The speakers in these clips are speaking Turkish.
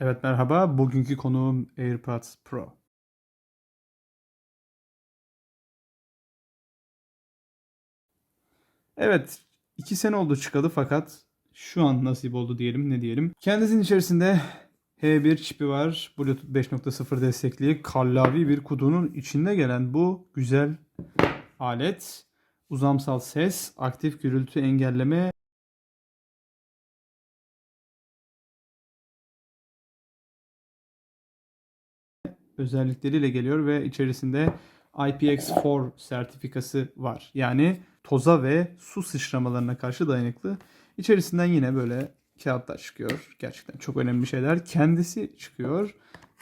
Evet merhaba. Bugünkü konuğum AirPods Pro. Evet, iki sene oldu çıkalı fakat şu an nasip oldu diyelim ne diyelim. Kendisinin içerisinde H1 çipi var. Bluetooth 5.0 destekli kallavi bir kutunun içinde gelen bu güzel alet uzamsal ses, aktif gürültü engelleme özellikleriyle geliyor ve içerisinde IPX4 sertifikası var. Yani toza ve su sıçramalarına karşı dayanıklı. İçerisinden yine böyle kağıtlar çıkıyor. Gerçekten çok önemli şeyler. Kendisi çıkıyor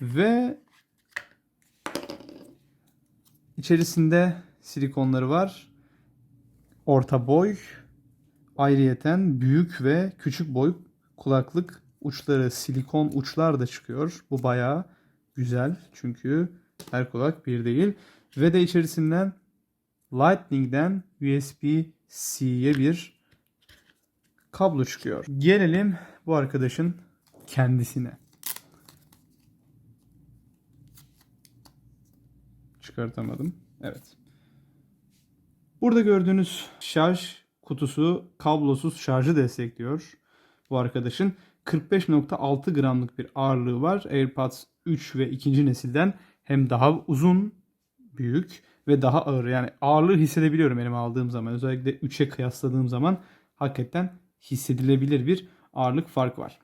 ve içerisinde silikonları var. Orta boy, ayrıyeten büyük ve küçük boy kulaklık uçları, silikon uçlar da çıkıyor. Bu bayağı güzel çünkü her kulak bir değil. Ve de içerisinden Lightning'den USB-C'ye bir kablo çıkıyor. Gelelim bu arkadaşın kendisine. Çıkartamadım. Evet. Burada gördüğünüz şarj kutusu kablosuz şarjı destekliyor. Bu arkadaşın 45.6 gramlık bir ağırlığı var. AirPods 3 ve ikinci nesilden hem daha uzun, büyük ve daha ağır. Yani ağırlığı hissedebiliyorum elime aldığım zaman. Özellikle 3'e kıyasladığım zaman hakikaten hissedilebilir bir ağırlık farkı var.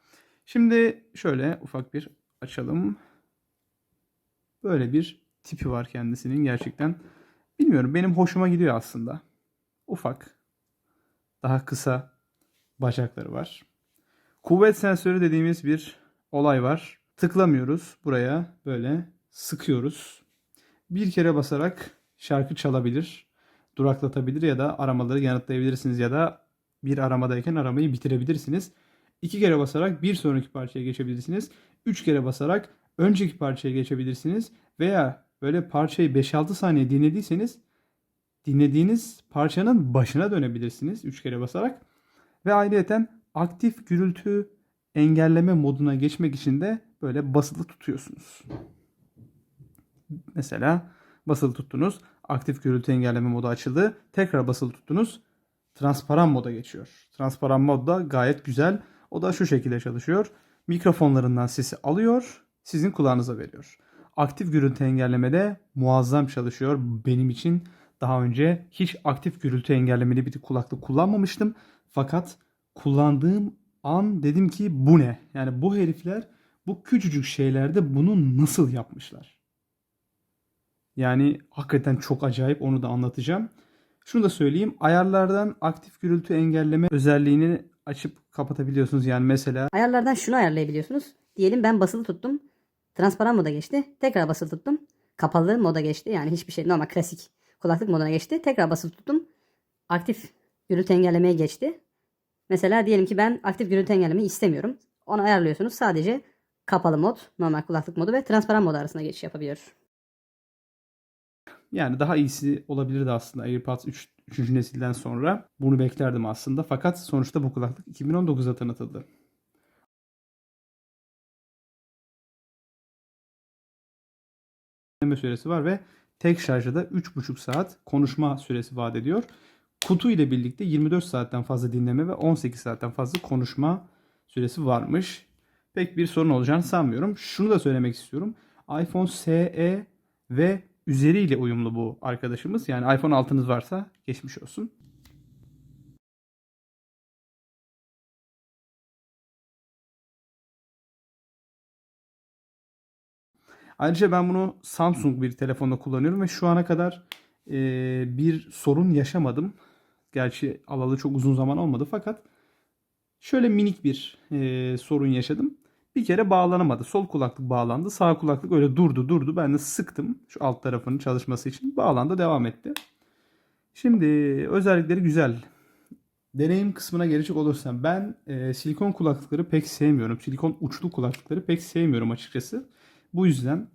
Şimdi şöyle ufak bir açalım. Böyle bir tipi var kendisinin gerçekten. Bilmiyorum benim hoşuma gidiyor aslında. Ufak. Daha kısa bacakları var. Kuvvet sensörü dediğimiz bir olay var. Tıklamıyoruz buraya böyle sıkıyoruz. Bir kere basarak şarkı çalabilir, duraklatabilir ya da aramaları yanıtlayabilirsiniz ya da bir aramadayken aramayı bitirebilirsiniz. İki kere basarak bir sonraki parçaya geçebilirsiniz. Üç kere basarak önceki parçaya geçebilirsiniz. Veya böyle parçayı 5-6 saniye dinlediyseniz dinlediğiniz parçanın başına dönebilirsiniz üç kere basarak. Ve ayrıyeten aktif gürültü engelleme moduna geçmek için de böyle basılı tutuyorsunuz. Mesela basılı tuttunuz. Aktif gürültü engelleme modu açıldı. Tekrar basılı tuttunuz. Transparan moda geçiyor. Transparan mod da gayet güzel. O da şu şekilde çalışıyor. Mikrofonlarından sesi alıyor, sizin kulağınıza veriyor. Aktif gürültü engellemede muazzam çalışıyor. Benim için daha önce hiç aktif gürültü engellemeli bir kulaklık kullanmamıştım. Fakat kullandığım an dedim ki bu ne? Yani bu herifler bu küçücük şeylerde bunu nasıl yapmışlar? Yani hakikaten çok acayip onu da anlatacağım. Şunu da söyleyeyim. Ayarlardan aktif gürültü engelleme özelliğini açıp kapatabiliyorsunuz. Yani mesela Ayarlardan şunu ayarlayabiliyorsunuz. Diyelim ben basılı tuttum. Transparan moda geçti. Tekrar basılı tuttum. Kapalı moda geçti. Yani hiçbir şey normal klasik kulaklık moduna geçti. Tekrar basılı tuttum. Aktif gürültü engellemeye geçti. Mesela diyelim ki ben aktif gürültü engellemeyi istemiyorum. Onu ayarlıyorsunuz. Sadece kapalı mod, normal kulaklık modu ve transparan mod arasında geçiş yapabiliyor. yani daha iyisi olabilirdi aslında AirPods 3. 3. nesilden sonra. Bunu beklerdim aslında. Fakat sonuçta bu kulaklık 2019'da tanıtıldı. Süresi var ve tek şarjda da 3,5 saat konuşma süresi vaat ediyor. Kutu ile birlikte 24 saatten fazla dinleme ve 18 saatten fazla konuşma süresi varmış. Pek bir sorun olacağını sanmıyorum. Şunu da söylemek istiyorum. iPhone SE ve üzeriyle uyumlu bu arkadaşımız. Yani iPhone 6'nız varsa geçmiş olsun. Ayrıca ben bunu Samsung bir telefonda kullanıyorum ve şu ana kadar e, bir sorun yaşamadım. Gerçi alalı çok uzun zaman olmadı fakat şöyle minik bir e, sorun yaşadım. Bir kere bağlanamadı. Sol kulaklık bağlandı. Sağ kulaklık öyle durdu durdu. Ben de sıktım şu alt tarafının çalışması için. Bağlandı devam etti. Şimdi özellikleri güzel. Deneyim kısmına gelecek olursam ben e, silikon kulaklıkları pek sevmiyorum. Silikon uçlu kulaklıkları pek sevmiyorum açıkçası. Bu yüzden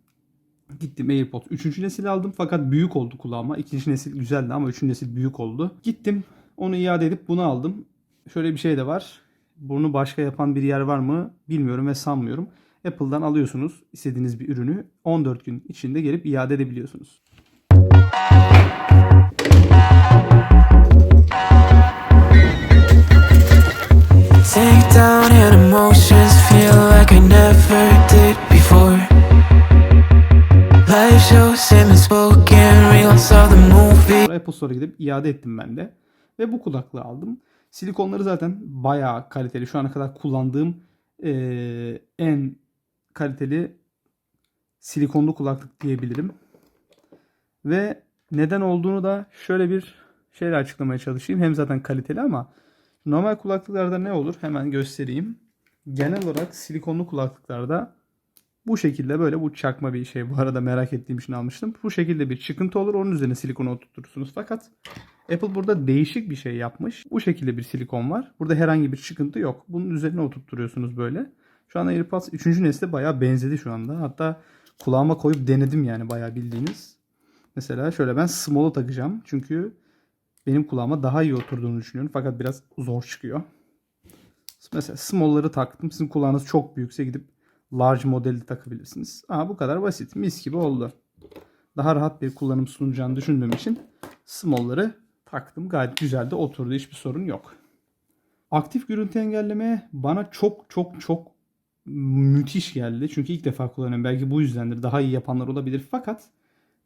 gittim AirPods 3. nesil aldım fakat büyük oldu kulağıma. 2. nesil güzeldi ama 3. nesil büyük oldu. Gittim onu iade edip bunu aldım. Şöyle bir şey de var. Bunu başka yapan bir yer var mı bilmiyorum ve sanmıyorum. Apple'dan alıyorsunuz istediğiniz bir ürünü 14 gün içinde gelip iade edebiliyorsunuz. Take down and emotions feel like I never Apple Store'a gidip iade ettim ben de. Ve bu kulaklığı aldım. Silikonları zaten bayağı kaliteli. Şu ana kadar kullandığım eee, en kaliteli silikonlu kulaklık diyebilirim. Ve neden olduğunu da şöyle bir şeyle açıklamaya çalışayım. Hem zaten kaliteli ama normal kulaklıklarda ne olur? Hemen göstereyim. Genel olarak silikonlu kulaklıklarda bu şekilde böyle bu çakma bir şey. Bu arada merak ettiğim için almıştım. Bu şekilde bir çıkıntı olur. Onun üzerine silikonu oturtursunuz. Fakat Apple burada değişik bir şey yapmış. Bu şekilde bir silikon var. Burada herhangi bir çıkıntı yok. Bunun üzerine oturtturuyorsunuz böyle. Şu anda AirPods 3. nesle bayağı benzedi şu anda. Hatta kulağıma koyup denedim yani bayağı bildiğiniz. Mesela şöyle ben small'u takacağım. Çünkü benim kulağıma daha iyi oturduğunu düşünüyorum. Fakat biraz zor çıkıyor. Mesela small'ları taktım. Sizin kulağınız çok büyükse gidip large modeli takabilirsiniz. Aa, bu kadar basit. Mis gibi oldu. Daha rahat bir kullanım sunacağını düşündüğüm için small'ları taktım. Gayet güzel de oturdu. Hiçbir sorun yok. Aktif görüntü engelleme bana çok çok çok müthiş geldi. Çünkü ilk defa kullanıyorum. Belki bu yüzdendir. Daha iyi yapanlar olabilir. Fakat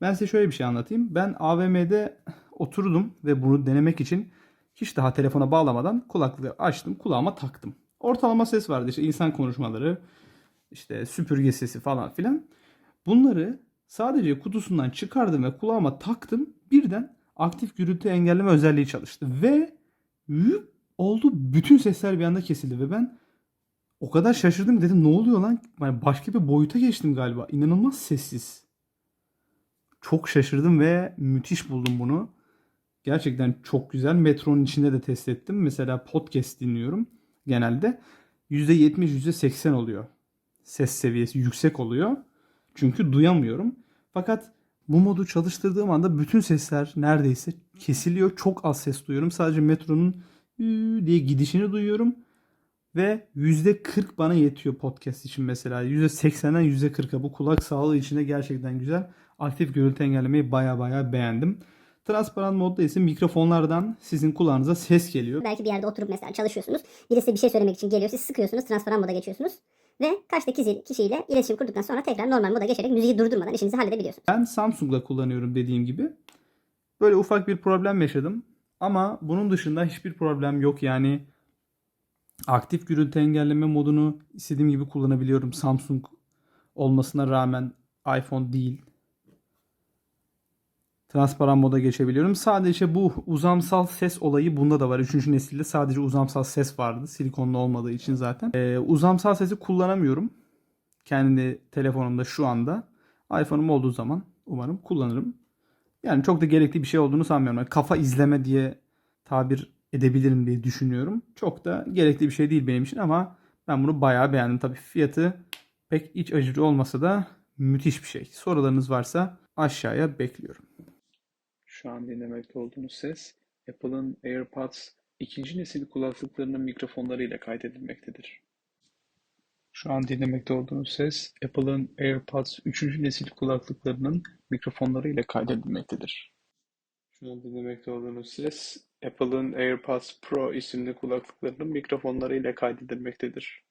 ben size şöyle bir şey anlatayım. Ben AVM'de oturdum ve bunu denemek için hiç daha telefona bağlamadan kulaklığı açtım. Kulağıma taktım. Ortalama ses vardı. işte insan konuşmaları, işte süpürge sesi falan filan. Bunları sadece kutusundan çıkardım ve kulağıma taktım. Birden aktif gürültü engelleme özelliği çalıştı. Ve yük oldu. Bütün sesler bir anda kesildi ve ben o kadar şaşırdım dedim ne oluyor lan? Yani başka bir boyuta geçtim galiba. İnanılmaz sessiz. Çok şaşırdım ve müthiş buldum bunu. Gerçekten çok güzel. Metronun içinde de test ettim. Mesela podcast dinliyorum genelde. %70, %80 oluyor. Ses seviyesi yüksek oluyor. Çünkü duyamıyorum. Fakat bu modu çalıştırdığım anda bütün sesler neredeyse kesiliyor. Çok az ses duyuyorum. Sadece metronun diye gidişini duyuyorum. Ve %40 bana yetiyor podcast için mesela. %80'den %40'a bu kulak sağlığı için de gerçekten güzel. Aktif gürültü engellemeyi baya baya beğendim. Transparan modda ise mikrofonlardan sizin kulağınıza ses geliyor. Belki bir yerde oturup mesela çalışıyorsunuz. Birisi bir şey söylemek için geliyor. Siz sıkıyorsunuz. Transparan moda geçiyorsunuz. Ve karşıdaki kişi- kişiyle iletişim kurduktan sonra tekrar normal moda geçerek müziği durdurmadan işinizi halledebiliyorsunuz. Ben Samsung'la kullanıyorum dediğim gibi. Böyle ufak bir problem yaşadım. Ama bunun dışında hiçbir problem yok. Yani aktif gürültü engelleme modunu istediğim gibi kullanabiliyorum. Samsung olmasına rağmen iPhone değil. Transparan moda geçebiliyorum. Sadece bu uzamsal ses olayı bunda da var. Üçüncü nesilde sadece uzamsal ses vardı. Silikonlu olmadığı için zaten. Ee, uzamsal sesi kullanamıyorum. Kendi telefonumda şu anda. iPhone'um olduğu zaman umarım kullanırım. Yani çok da gerekli bir şey olduğunu sanmıyorum. Yani kafa izleme diye tabir edebilirim diye düşünüyorum. Çok da gerekli bir şey değil benim için ama ben bunu bayağı beğendim. Tabii fiyatı pek iç acıcı olmasa da müthiş bir şey. Sorularınız varsa aşağıya bekliyorum. Şu an dinlemekte olduğunuz ses Apple'ın AirPods ikinci nesil kulaklıklarının mikrofonlarıyla kaydedilmektedir. Şu an dinlemekte olduğunuz ses Apple'ın AirPods 3. nesil kulaklıklarının mikrofonlarıyla kaydedilmektedir. Şu an dinlemekte olduğunuz ses Apple'ın AirPods Pro isimli kulaklıklarının mikrofonlarıyla kaydedilmektedir.